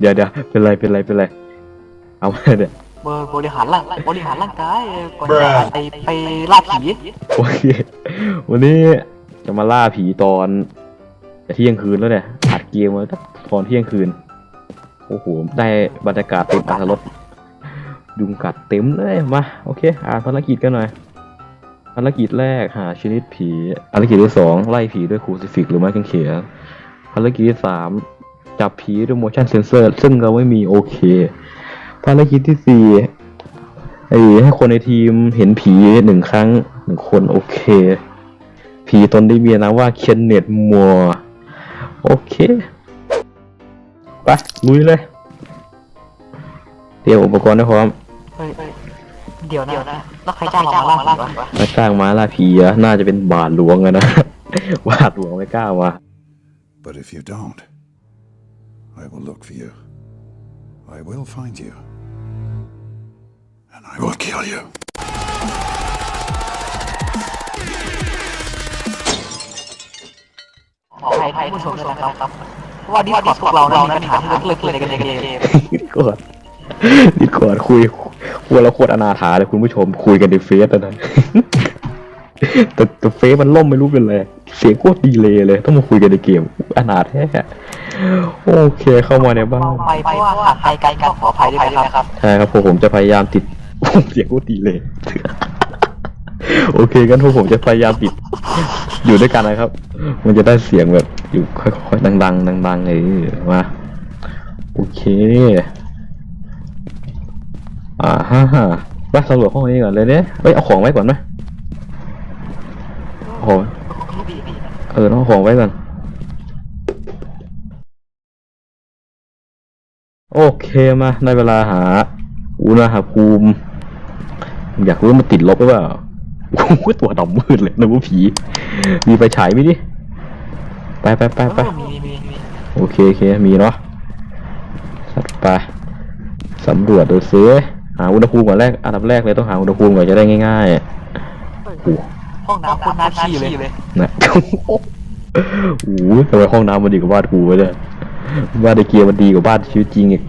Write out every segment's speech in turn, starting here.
เดี๋ยวเดี๋ยวเป็นไรเป็นไรเป็นไร เอามาเดี๋ยวเบอร์บริหารร่างบริหารร่างกายเออก่อนจะไปไปล่าผีโอเควันนี้จะมาล่าผีตอนจะเที่ยงคืนแล้วเนี่ยอัดเกมมาสักตอนเที่ยงคืนโอ้โหได้บรรยากาศเต็มอัตรสยุงกัดเต็มเลยมาโอเคอ่านภารกิจกันหน่อยภารกิจแรกหาชนิดผีภารกิจที่สองไล่ผีด้วยครูซิฟิกหรือไม้กางเขนภารกิจที่สาม จับผีด้วย motion sensor ซึ่งเราไม่มีโอเค ภารกิจที่สี่ไอ้ให้คนในทีมเห็นผีหนึ่งครั้งหนึ่งคนโอเค ผีตนได้มีนามว่าเคนเนตมัวโอเคไปลุยเลย เตรียมอุปกรณ์ให้พร้อมเฮ้ยเดี๋ยวนะแล้วใครจ้างเรามาล่าผีวะมาจ้างมาล่าผีอะน่าจะเป็นบาทหลวงอะนะ บาทหลวงไม่กล้ามา But if you don't, I will look for you. I will find you. And I will kill you. ขออภัยใครผู้ชมด้วยนะครับว่าดิสคอร์ดพวกเราเรามีปัญหาลึกๆเลยกันในเกมดิสคอร์ดดิสคอร์ดคุยคุยแล้วโคตรอนาถาเลยคุณผู้ชมคุยกันในเฟซตอนนั้นแต่แต่เฟซมันล่มไม่รู้เป็นไร เสียงโคตรดีเลยเลย ต้องมาคุยกันในเกมอนาถแท้โอเคเข้ามาในบ้านไปเพราะว่าห่างไกลกันขออภัยด้วยนะครับใช่ครับผมจะพยายามติดเสียงโคตรดีเลย โอเคกันพวกผมจะพยายามติด อยู่ด้วยกันนะครับ มันจะได้เสียงแบบอยู่ค่อยๆดังๆดังๆเลยมาโอเค อ่าฮ่าฮ่าไปสำรวจห้องนี้ก่อนเลยเนี่ยเอ้ยเอาของไว้ก่อนไหมโอ้โห เออต้องเอาของไว้ก่อน โอเคมาได้เวลาหา อุณหภูมิ อยากรู้ว่ามันติดลบหรือเปล่าโอ้โหตัวดำมืดเลยนึกว่าผี มีไฟฉายไหมดิ ไปไปไปไปมีมีมีโอเคโอเคมีเนาะสัตว์ไปสำรวจดูซิหาอุณหภูมิก่อนแรกอันดับแรกเลยต้องหาอุณหภูมิก่อนจะได้ง่ายๆโอ้โหห้องน้ำคนน่าขี้เลยนะโอ้โหทำไมห้องน้ำมันดีกว่าบ้านกูวะเนี่ยบ้านในเกียร์มันดีกว่าบ้านชีวิตจริงอีก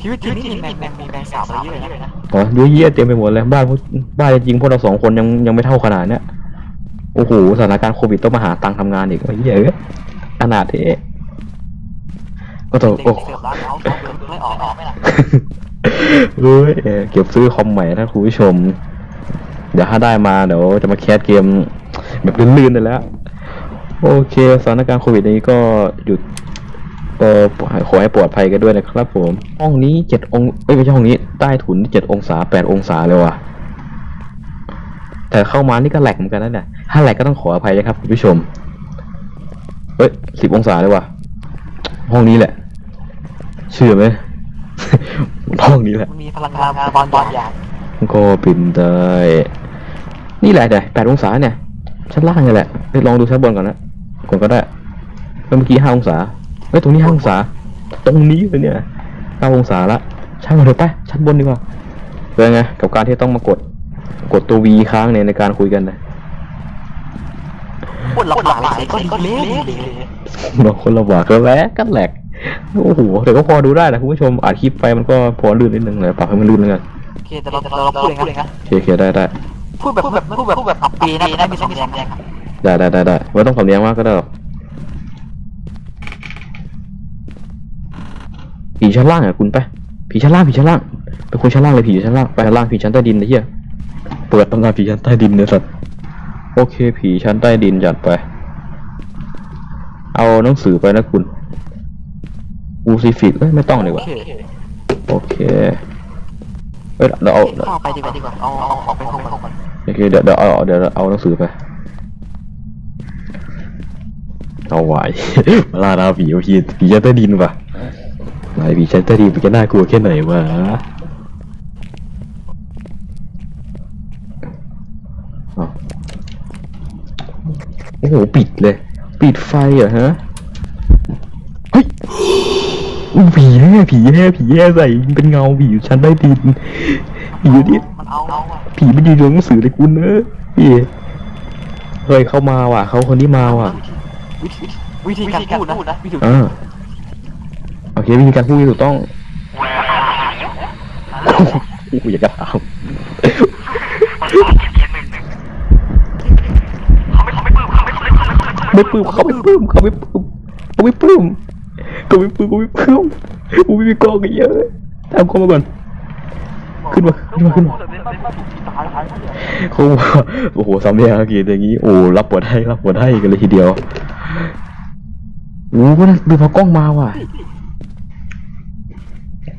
ชีวิตจริงนี่มีแมงแมงมีแมงสาบอะไรเยอะเลยนะอ๋อเยอะแยะเต็มไปหมดเลยบ้านพวกบ้านจริงๆพวกเราสองคนยังยังไม่เท่าขนาดเนี้ยโอ้โหสถานการณ์โควิดต้องมาหาตังค์ทำงานอีกไอ้เหี้ยเอะขนาดเทก็ต้องเด็กโอ้เสิร์ฟร้านเขาเขาเกิดไม่ออกออกไม่ล่ะเฮ้ยเก็บซื้อคอมใหม่นะคุณผู้ชม เดี๋ยวถ้าได้มาเดี๋ยวจะมาแคสเกมแบบลื่นๆเลยแล้ว โอเคสถานการณ์โควิดนี้ก็หยุดเออขอให้ปลอดภัยกันด้วยนะครับผม ห้องนี้เจ็ดองเอ้ยไม่ใช่ห้องนี้ใต้ถุนเจ็ดองศาแปดองศาเลยว่ะ แต่เข้ามานี่ก็แหลกเหมือนกันนะเนี่ยถ้าแหลกก็ต้องขออภัยนะครับคุณผู้ชมเฮ้ยสิบองศาเลยว่ะ ห้องนี้แหละ เชื่อไหมห้องนี้แหละ มีพลังงานบางบางอย่าง ก็เป็นได้ นี่แหละเดี๋ยวแปดองศาเนี่ย ชั้นล่างนี่แหละไปลองดูชั้นบนก่อนนะก่อนก็ได้ เมื่อกี้ห้าองศาเฮ้ยตรงนี้ห้าองศา ตรงนี้เลยเนี่ยห้าองศาละช่างมันเถอะไปชั้นบนดีกว่าเป็นไงกับการที่ต้องมากดกดตัววีค้างเนี่ยในการคุยกันนะปวดลำบากเลยก็ดีเลยบางคนลำบากก็แหลกก็แหลกโอ้โหแต่ก็พอดูได้นะคุณผู้ชมอัดคลิปไปมันก็พอลื่นนิดนึงเลยปรับให้มันลื่นแล้วกันโอ เคแต่เราแต่เราพูดเลยนะโอเคโอเคได้ได้พูดแบบพูดแบบพูดแบบพูดแบบอับปีนะนะมีสองแดงได้ได้ได้ได้ไม่ต้องสำเนียงมากก็ได้หรอกผีชั้นล่างอะคุณไปผีชั้นล่างผีชั้นล่างเป็นคนชั้นล่างเลยผีอยู่ชั้นล่างไปชั้นล่างผีชั้นใต้ดินนะเฮียเปิดตำนานผีชั้นใต้ดินเนี่ยสัตว์โอเค ผีชั้นใต้ดินจัดไป เอาหนังสือไปนะคุณอูซิฟิกเอ้ยไม่ต้องดีโอกว่าเคโอเค เอ้ยเดี๋ยวเอาเข้าไปดีกว่าดีกว่าเอาเอาออกไปห้องก่อนโอเคเดี๋ยวเดี๋ยวเอาเดี๋ยวเอาหนังสือไปเอาไหวมาล่าดาวผีผีผีชั้นใต้ดินปะไหนผีชั้นใต้ดินมันจะน่ากลัวแค่ไหนวะอ้าวโอ้โหปิดเลย ปิดไฟเหรอฮะเฮ้ยอู้ ผีแน่ผีแน่ผีแน่ใส่เป็นเงาผีอยู่ชั้นใต้ดินผีอยู่ที่มันเอาเอาอะผีมันยืนอยู่ในหนังสือเลยคุณเนอะพี่เฮ้ยเข้ามาว่ะ เขาคนที่มาว่ะวิธีวิธีการพูดนะวิธีอ่าวิธีการพูดที่ถูกต้องกูอยากจะถามไม่ปลื้มเขาไม่ปลื้มเขาไม่ปลื้มเขาไม่ปลื้มเขาไม่ปลื้มเขาไม่ปลื้ม กูไม่มีกล้องกันเยอะตามเขามาก่อน ขึ้นมาขึ้นมาขึ้นมาเขาบอกว่าโอ้โหสามเนี่ยเกียรติอย่างนี้โอ้รับบทให้รับบทให้กันเลยทีเดียวโอ้โหนะดูพอกล้องมาว่ะ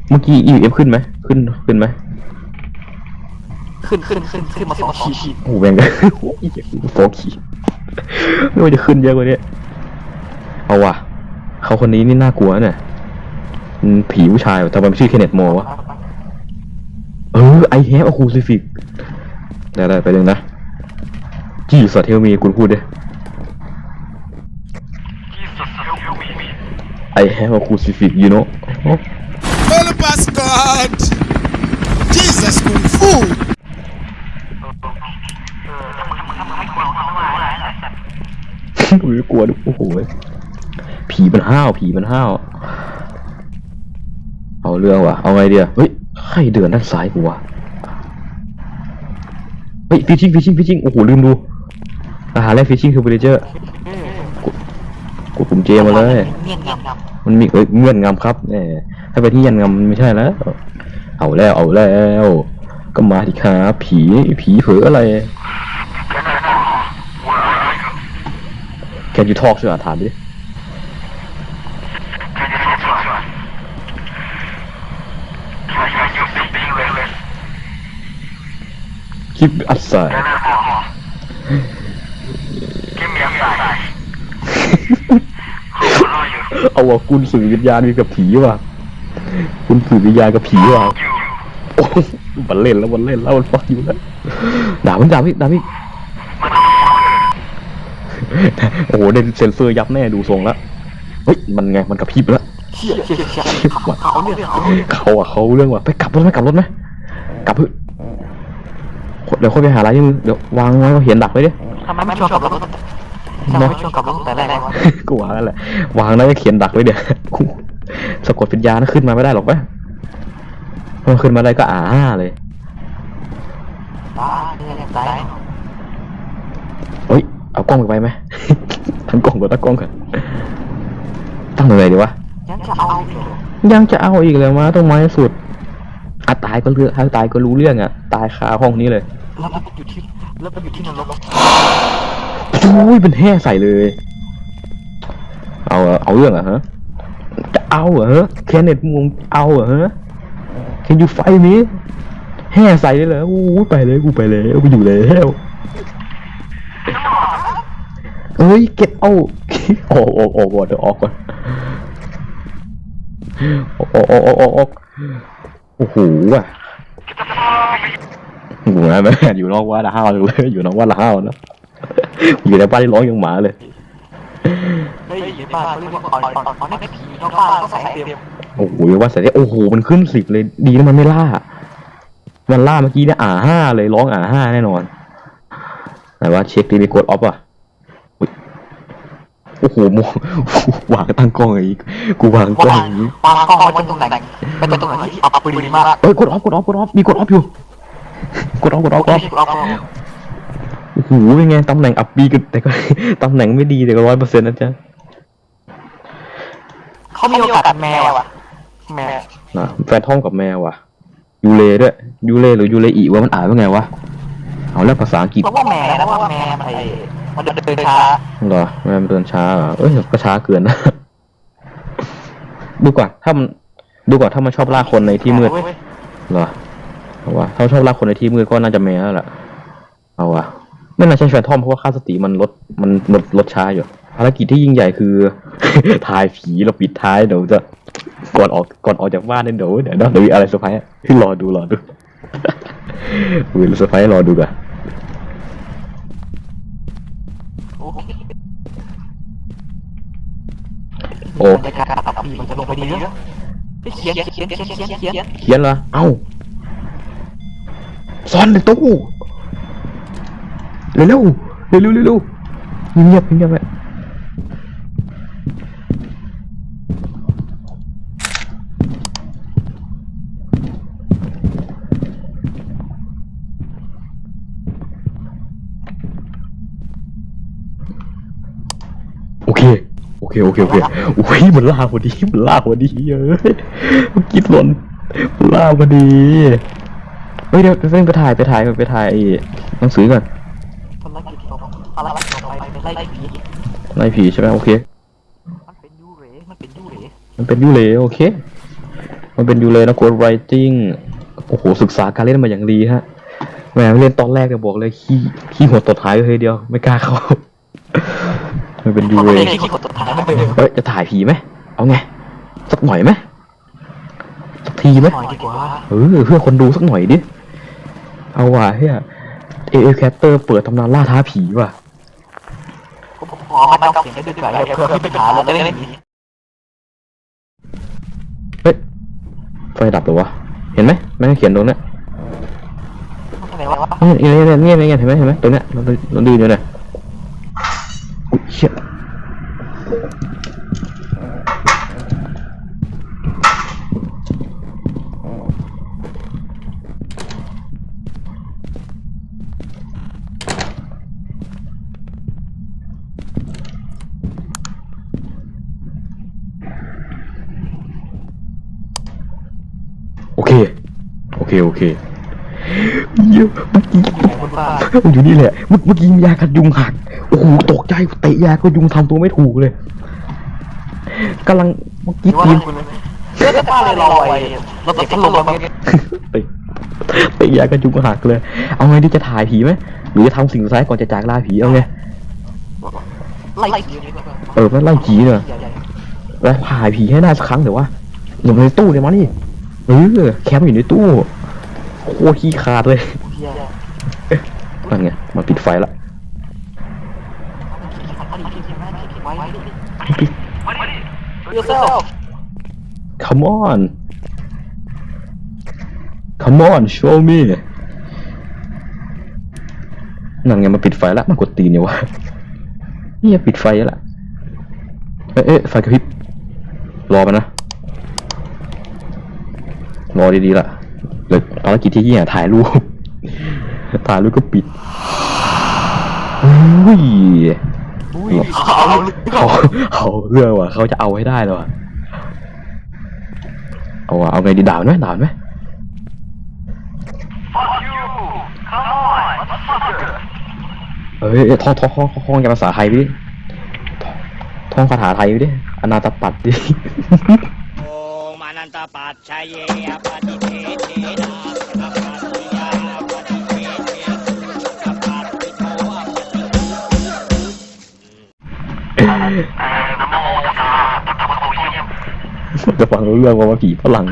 เมื่อกี้ EF ขึ้นไหมขึ้นขึ้นไหมขึ้นขึ้นขึ้นขึ้นมาสองขีดโอ้โหแบงกันโอ้ยโฟกีไม่ว่าจะขึ้นเยอะกว่านี้เอาว่ะ เขาคนนี้นี่น่ากลัวเนี่ยอืมผีผู้ชายว่ะทำไมมันชื่อเคนเนตโมวะ เออไอแฮปอะคูซิฟิกได้ได้ไปเลยนะจีสเทลมีคุณพูดดิไอแฮปอะคูซิฟิก you know Holy bastard! Jesus Kung Fu! อุ้ยกลัวดิโอ้โห ผีมันห้าว ผีมันห้าว เอาเรื่องว่ะ เอาไงเดียเฮ้ย ใครเดินด้านซ้ายกูวะ เฮ้ยฟิชชิงฟิชชิงฟิชชิงโอ้โห ลืมดู อาหารแรกฟิชชิงคือเบรเจอร์กดปุ่มเจมาเลยเงียบงับงับมันมีเอ้ยเงื่อนงำครับแหมถ้าไปที่ยันงำมันไม่ใช่แล้ว เอาแล้ว เอาแล้ว ก็มาดิครับผี ผีเผลออะไร Can you talk ช่วยอะถามดิ Keep outside. Keep me outside. เอาว่าคุณสื่อวิญญาณมีกับผีว่ะ คุณสื่อวิญญาณกับผีว่ะโอ้ยมันเล่นแล้วมันเล่นแล้วมันฟังอยู่แล้วด่ามันด่าพี่ด่าพี่โอ้โหเด่นเซนเซอร์ยับแน่ดูทรงล้วเฮ้ยมันไงมันกระพริบแล้วเชี่ยเชี่ยเชี่ยเขาเนี่ยเขาเขาอะเขาเรื่องว่ะไปกลับรถไหมกลับรถไหมกลับเถอะ เดี๋ยวค่อยไปหาอะไรที่มึงเดี๋ยววางไว้ก็เห็นดักไว้ดิทำไมไม่ชวนกับรถทำไมไม่ชวนกับรถตั้งแต่แรกวะกูวางนั่นแหละวางแล้วก็เขียนดักไว้เดี๋ยวกูสะกดวิญญาณขึ้นมาไม่ได้หรอกปะพอขึ้นมาได้ก็อ่าเลยตายเนี่ยตายเฮ้ยเอากล้องไปไหมทั้งกล้องกับตากล้องกันตั้งตรงไหนดีวะยังจะเอาอีกเหรอยังจะเอาอีกเลยมาต้องไม้สุดอะตายก็เรื่องถ้าตายก็รู้เรื่องอะ ตายคาห้องนี้เลย แล้วมันอยู่ที่แล้วมันอยู่ที่นรกโอ้ยเป็นแห่ใส่เลย เอาเอาเรื่องเหรอะฮะจะเอาเหรอฮะแค่เน็ตมึงเอาเหรอฮะ Can you fight me แห่ใส่เลยเหรอโอ้ยไปเลยกูไปเลยกูอยู่แล้วเอ้ยเก็บเอาออกออกออกก่อนเดี๋ยวออกก่อนออกออกออกออกออกออกโอ้โหว่ะ โอ้โหแม่อยู่นอกวัดละห้าวเลยอยู่นอกวัดละห้าวนะอยู่ในบ้านที่ร้องอยังหมาเลยเฮ้ยในบ้านเขาเรียกว่าอ่อยอ่อยอ่อยนี่ผีนอกบ้านก็ใส่เต็มโอ้โหว่าใส่ได้โอ้โหมันขึ้นสิบเลยดีนะมันไม่ล่า มันล่าเมื่อกี้เนี่ยอ่าห้าเลยร้องอ่าห้าแน่นอนไหนว่าเช็คดีมีกดออฟอะอุ๊ยโอ้โหโมวางตั้งกล้องอีกกูวางกล้องวางอย่างนี้วางกล้องไว้ตรงไหนเป็นตรงไหนที่อับปรีมากเอ้ยกดออฟกดออฟกดออฟมีกดออฟอยู่ กดออฟกดออฟกดออฟเอาเอาโอ้โหเป็นไงตำแหน่งอับปีกันแต่ก็ ตำแหน่งไม่ดีแต่ก็ร้อยเปอร์เซ็นต์นะจ๊ะเขามีโอกาสแมวอะแมวนะแฟนท่อมกับแมวอะ ยูเลด้วย ยูเลหรือยูเลอีวะมันอ่านว่าไงวะ เอาแล้วภาษาอังกฤษเพราะว่าแมวนะว่าแมวมันไอ้มันเดินช้าเหรอแม่มันเดินช้าเหรอเอ้ยก็ช้าเกินนะ ดูก่อนถ้ามันดูก่อนถ้ามันชอบล่าคนในที่มืดเหรอ เอาวะถ้ามันชอบล่าคนในที่มืดก็น่าจะแมวแล้วล่ะ เอาวะไม่น่าใช่แฟนทอมเพราะว่าค่าสติมันลดมันลดลดช้าอยู่ภารกิจที่ยิ่งใหญ่คือถ่ายผีเราปิดท้ายเดี๋ยวจะก่อนออกก่อนออกจากบ้านเนี่ยเดี๋ยวเดี๋ยวเดี๋ยวมีอะไรเซอร์ไพรส์ให้รอดูรอดูมีเซอร์ไพรส์ให้รอดูกันโอเคโอ้บรรยากาศอับปีมันจะลงไปดีเนาะเขียนเขียนเขียนเขียนเขียนเขียนเขียนเหรอเอ้า ซ่อนในตู้เร็วเร็วเร็วเร็วเงียบเงียบเลยโอเคโอเคโอเคโอุ้ยมันล่าพอดีมันล่าพอดีเยอะเมื่กี้หล่นล่าพอดี เฮ้ยเดี๋ยวเร่งไปถ่ายไปถ่ายไปถ่ายไอ้หนังสือก่อนภารกิจต่อภารกิจต่อไปเป็นไล่ผีไล่ผีใช่ไหมโอเค มันเป็นยูเรมันเป็นยูเรมันเป็นยูเลโอเค มันเป็นยูเลนะโกดไรติงโอ้โหศึกษาการเล่นมาอย่างดีฮะแหมเล่นตอนแรกเนี่ยบอกเลยขี้ขี้หัวตดหายเลยเดียวไม่กล้าเข้ามันเป็นยูเลเป็นที่กดตัวท้ยจะถ่ายผีไหมเอาไงสักหน่อยไหมสักทีไหมเออเพื่อคนดูสักหน่อยดิ เอาว่ะเฮียเอเอแคสเตอร์เปิดตำนานล่าท้าผีว่ะผมขอมาเดาเสียงได้ด้วยกันเผื่อพี่เป็นหาเราจะได้ผีเฮ้ยไฟดับเหรอวะ เห็นไหมแม่งเขียนตรงเนี้ยอะไรวะเนี่ยเนี่ยเนี่ยเนี่ยเนี่ยเห็นไหมเห็นไหมตรงเนี้ยเราเราดูอยู่เนี่ยอุ๊ยเชี่ยโอเค โอเคโอเคเหี้ยเมื่อกี้อยู่ไหนบนบ้านมันอยู่นี่แหละ เมื่อเมื่อกี้ยากันยุงหัก โอ้โหตกใจเตะยากันยุงทำตัวไม่ถูกเลยกำลังเมื่อหรืกี้อว่าทีมคุณเลือดป้าเลยรอไว้เราติดพัดลมมาเตะเตะยากันยุงหักเลย เอาไงดีจะถ่ายผีไหมหรือจะทำสิ่งสุดท้ายก่อนจะจากลาผีเอาไงไล่ผีเออไม่ไล่ผีเนอะแล้วถ่ายผีให้ได้สักครั้งเดี๋ยววะอยู่ในตู้เนี่ยมานี่เออแคมป์อยู่ในตู้ โคตรขี้ขาดเลยนั่นไงมาปิดไฟละ yourself Come on Come on show me นั่นไงมาปิดไฟละมันกดตีนเนี่ยวะเนี่ยปิดไฟแล้วล่ะเอ๊ะเอ๊ะไฟกระพริบรอมันนะรอดีๆละ เลือภารกิจที่ยี่ถ่ายรูป ถ่ายรูปก็ปิดอุ้ยเขาเขาเขาเรื่องว่ะเขาจะเอาให้ได้เลยว่ะเอาว่ะเอาไงดีด่ามันไหมด่ามันไหมเฮ้ยเอ้ยท่องท่องท่องท่องภาษาไทยไปดิท่องคาถาไทยไปดิอนาตปัดดิ ตปัจชัยเยปฏิเทเทนะอปัตติยาปฏิเทเทอปัตติโตอปฏิจะฟังรู้เรื่องว่าว่าผีฝรั่ง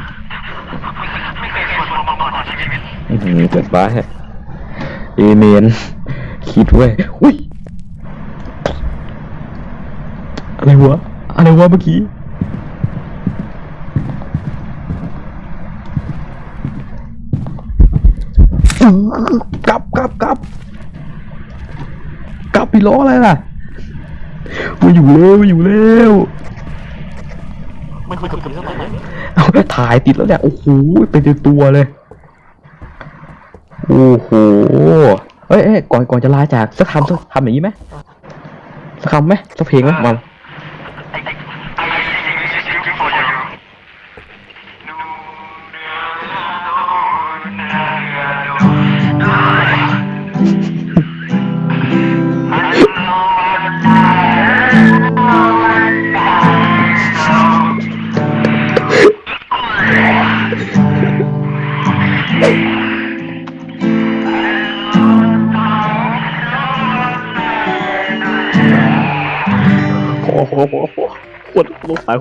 อื้อหือเกิดบ้าฮะเอเมนคิดเว้ยอุ้ยอะไรวะอะไรวะเมื่อกี้ กลับกลับกลับพี่ล้ออะไรล่ะมาอยู่เร็วมาอยู่เร็วมันคุยกับผีเท่าไหร่เอาถ่ายติดแล้วเนี่ยโอ้โหเต็มตัวเลยโอ้โหเอ้ยเอ้ยก่อนก่อนจะลาจากสักคำสักคำอย่างนี้ไหมสักคำไหมสักเพลงไหมมา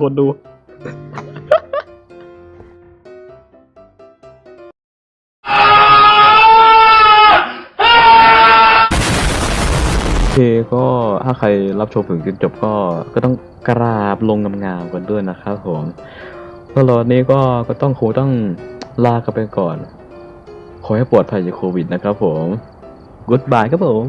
คนสงสารคนดูโอเคก็ถ้าใครรับชมถึงจนจบก็ก็ต้องกราบลงงามๆกันด้วยนะครับผมตลอดนี้ก็ก็ต้องคงต้องลากันไปก่อน ขอให้ปลอดภัยจากโควิดนะครับผม Goodbye ครับผม